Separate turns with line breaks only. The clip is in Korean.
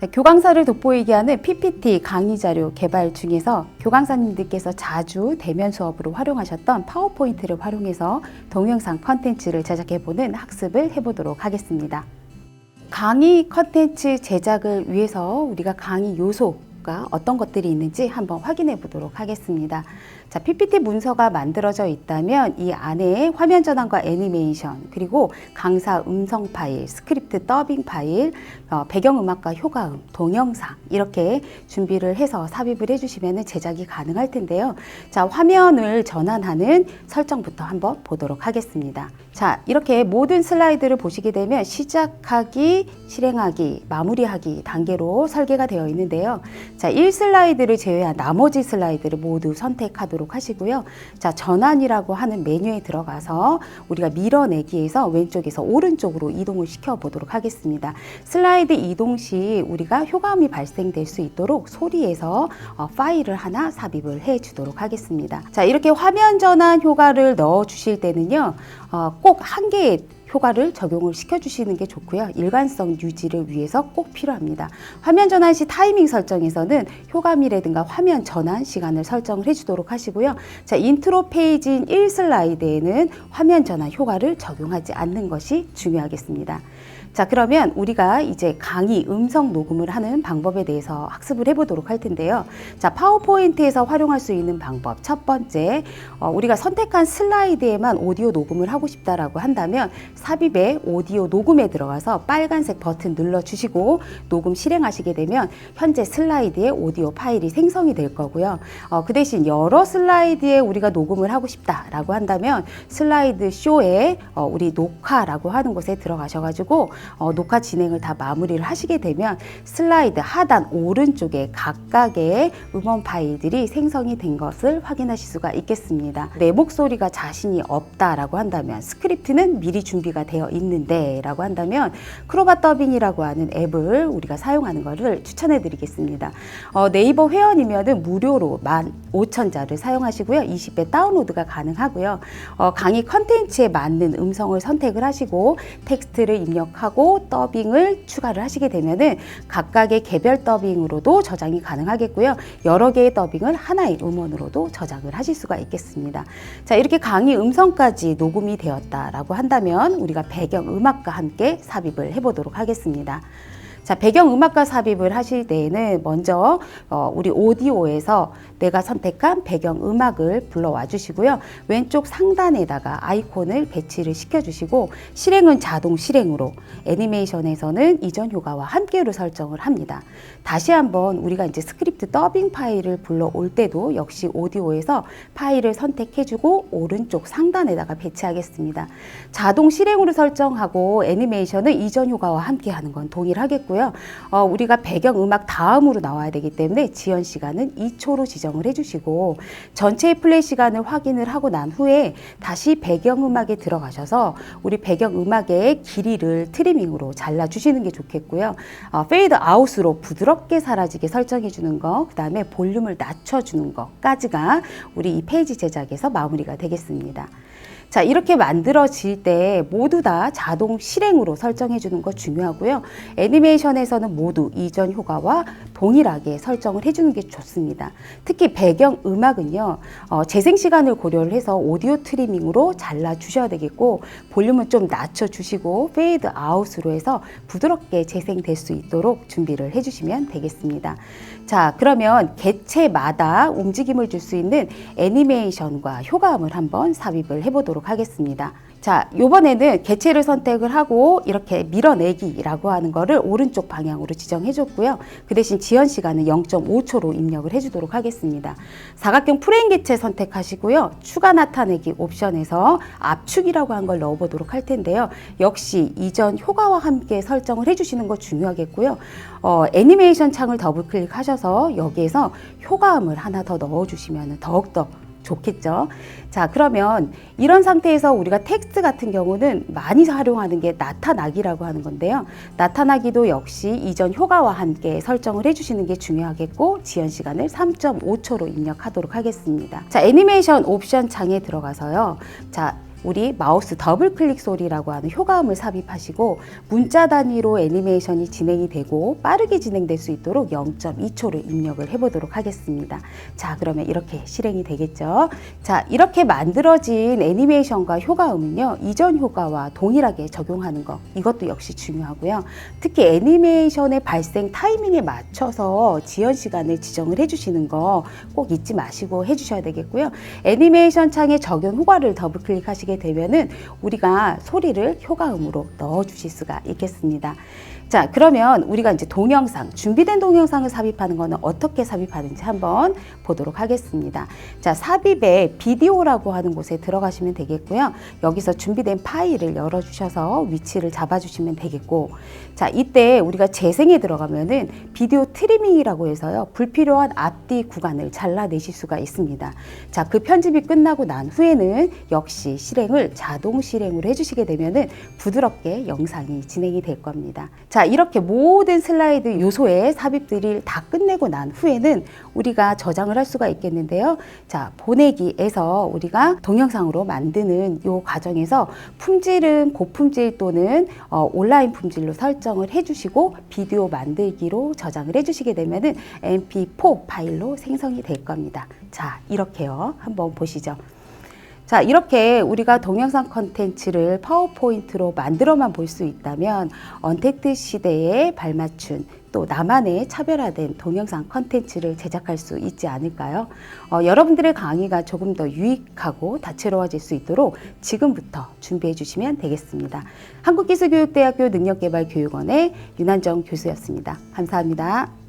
네, 교강사를 돋보이게 하는 PPT 강의 자료 개발 중에서 교강사님들께서 자주 대면 수업으로 활용하셨던 파워포인트를 활용해서 동영상 컨텐츠를 제작해보는 학습을 해보도록 하겠습니다. 강의 컨텐츠 제작을 위해서 우리가 강의 요소가 어떤 것들이 있는지 한번 확인해 보도록 하겠습니다. 자, PPT 문서가 만들어져 있다면 이 안에 화면 전환과 애니메이션, 그리고 강사 음성 파일, 스크립트 더빙 파일, 어, 배경음악과 효과음, 동영상 이렇게 준비를 해서 삽입을 해주시면 제작이 가능할 텐데요. 자, 화면을 전환하는 설정부터 한번 보도록 하겠습니다. 자, 이렇게 모든 슬라이드를 보시게 되면 시작하기, 실행하기, 마무리하기 단계로 설계가 되어 있는데요. 자, 1슬라이드를 제외한 나머지 슬라이드를 모두 선택하도록 하시고요. 자, 전환이라고 하는 메뉴에 들어가서 우리가 밀어내기에서 왼쪽에서 오른쪽으로 이동을 시켜 보도록 하겠습니다. 슬라이드 이동 시 우리가 효과음이 발생될 수 있도록 소리에서 어, 파일을 하나 삽입을 해 주도록 하겠습니다. 자, 이렇게 화면 전환 효과를 넣어 주실 때는요, 어, 꼭 한 개의 효과를 적용을 시켜주시는 게 좋고요. 일관성 유지를 위해서 꼭 필요합니다. 화면 전환 시 타이밍 설정에서는 효과미라든가 화면 전환 시간을 설정을 해주도록 하시고요. 자, 인트로 페이지인 1슬라이드에는 화면 전환 효과를 적용하지 않는 것이 중요하겠습니다. 자, 그러면 우리가 이제 강의 음성 녹음을 하는 방법에 대해서 학습을 해보도록 할 텐데요. 자, 파워포인트에서 활용할 수 있는 방법. 첫 번째, 어, 우리가 선택한 슬라이드에만 오디오 녹음을 하고 싶다라고 한다면 삽입에 오디오 녹음에 들어가서 빨간색 버튼 눌러주시고 녹음 실행하시게 되면 현재 슬라이드에 오디오 파일이 생성이 될 거고요. 어, 그 대신 여러 슬라이드에 우리가 녹음을 하고 싶다라고 한다면 슬라이드 쇼에 어, 우리 녹화라고 하는 곳에 들어가셔가지고 어, 녹화 진행을 다 마무리를 하시게 되면 슬라이드 하단 오른쪽에 각각의 음원 파일들이 생성이 된 것을 확인하실 수가 있겠습니다. 내 목소리가 자신이 없다라고 한다면 스크립트는 미리 준비가 되어 있는데 라고 한다면 크로바 더빙이라고 하는 앱을 우리가 사용하는 것을 추천해 드리겠습니다. 어, 네이버 회원이면 무료로 15,000자를 사용하시고요. 20배 다운로드가 가능하고요. 어, 강의 컨텐츠에 맞는 음성을 선택을 하시고 텍스트를 입력 하고 더빙을 추가를 하시게 되면은 각각의 개별 더빙으로도 저장이 가능하겠고요. 여러 개의 더빙을 하나의 음원으로도 저장을 하실 수가 있겠습니다. 자, 이렇게 강의 음성까지 녹음이 되었다라고 한다면 우리가 배경 음악과 함께 삽입을 해보도록 하겠습니다. 자, 배경 음악과 삽입을 하실 때에는 먼저 어, 우리 오디오에서 내가 선택한 배경 음악을 불러와 주시고요. 왼쪽 상단에다가 아이콘을 배치를 시켜 주시고 실행은 자동 실행으로 애니메이션에서는 이전 효과와 함께로 설정을 합니다. 다시 한번 우리가 이제 스크립트 더빙 파일을 불러올 때도 역시 오디오에서 파일을 선택해 주고 오른쪽 상단에다가 배치하겠습니다. 자동 실행으로 설정하고 애니메이션은 이전 효과와 함께 하는 건 동일하겠고요. 어, 우리가 배경 음악 다음으로 나와야 되기 때문에 지연 시간은 2초로 지정을 해주시고 전체의 플레이 시간을 확인을 하고 난 후에 다시 배경 음악에 들어가셔서 우리 배경 음악의 길이를 트리밍으로 잘라주시는 게 좋겠고요. 어, 페이드 아웃으로 부드럽게 사라지게 설정해 주는 거, 그 다음에 볼륨을 낮춰주는 것까지가 우리 이 페이지 제작에서 마무리가 되겠습니다. 자, 이렇게 만들어질 때 모두 다 자동 실행으로 설정해 주는 거 중요하고요. 애니메이션에서는 모두 이전 효과와 동일하게 설정을 해 주는 게 좋습니다. 특히 배경 음악은요, 어, 재생 시간을 고려를 해서 오디오 트리밍으로 잘라 주셔야 되겠고, 볼륨은 좀 낮춰 주시고, 페이드 아웃으로 해서 부드럽게 재생될 수 있도록 준비를 해 주시면 되겠습니다. 자, 그러면 개체마다 움직임을 줄 수 있는 애니메이션과 효과음을 한번 삽입을 해 보도록 하겠습니다. 자, 요번에는 개체를 선택을 하고 이렇게 밀어내기라고 하는 거를 오른쪽 방향으로 지정해 줬고요. 그 대신 지연 시간은 0.5초로 입력을 해 주도록 하겠습니다. 사각형 프레임 개체 선택하시고요. 추가 나타내기 옵션에서 압축이라고 한 걸 넣어 보도록 할 텐데요. 역시 이전 효과와 함께 설정을 해 주시는 거 중요하겠고요. 어, 애니메이션 창을 더블 클릭하셔서 여기에서 효과음을 하나 더 넣어 주시면 더욱더 좋겠죠. 자, 그러면 이런 상태에서 우리가 텍스트 같은 경우는 많이 활용하는 게 나타나기라고 하는 건데요. 나타나기도 역시 이전 효과와 함께 설정을 해주시는 게 중요하겠고, 지연 시간을 3.5초로 입력하도록 하겠습니다. 자, 애니메이션 옵션 창에 들어가서요. 자, 우리 마우스 더블 클릭 소리라고 하는 효과음을 삽입하시고 문자 단위로 애니메이션이 진행이 되고 빠르게 진행될 수 있도록 0.2초를 입력을 해보도록 하겠습니다. 자, 그러면 이렇게 실행이 되겠죠. 자, 이렇게 만들어진 애니메이션과 효과음은요, 이전 효과와 동일하게 적용하는 거. 이것도 역시 중요하고요. 특히 애니메이션의 발생 타이밍에 맞춰서 지연 시간을 지정을 해주시는 거 꼭 잊지 마시고 해주셔야 되겠고요. 애니메이션 창에 적용 효과를 더블 클릭하시게 되면은 우리가 소리를 효과음으로 넣어 주실 수가 있겠습니다. 자, 그러면 우리가 이제 동영상, 준비된 동영상을 삽입하는 거는 어떻게 삽입하는지 한번 보도록 하겠습니다. 자, 삽입에 비디오라고 하는 곳에 들어가시면 되겠고요. 여기서 준비된 파일을 열어주셔서 위치를 잡아주시면 되겠고, 자, 이때 우리가 재생에 들어가면은 비디오 트리밍이라고 해서요. 불필요한 앞뒤 구간을 잘라내실 수가 있습니다. 자, 그 편집이 끝나고 난 후에는 역시 실행을 자동 실행으로 해주시게 되면은 부드럽게 영상이 진행이 될 겁니다. 자, 이렇게 모든 슬라이드 요소의 삽입들을 다 끝내고 난 후에는 우리가 저장을 할 수가 있겠는데요. 자, 보내기에서 우리가 동영상으로 만드는 요 과정에서 품질은 고품질 또는 어, 온라인 품질로 설정을 해주시고 비디오 만들기로 저장을 해주시게 되면은 MP4 파일로 생성이 될 겁니다. 자, 이렇게요. 한번 보시죠. 자, 이렇게 우리가 동영상 컨텐츠를 파워포인트로 만들어만 볼 수 있다면 언택트 시대에 발맞춘 또 나만의 차별화된 동영상 컨텐츠를 제작할 수 있지 않을까요? 어, 여러분들의 강의가 조금 더 유익하고 다채로워질 수 있도록 지금부터 준비해 주시면 되겠습니다. 한국기술교육대학교 능력개발교육원의 윤한정 교수였습니다. 감사합니다.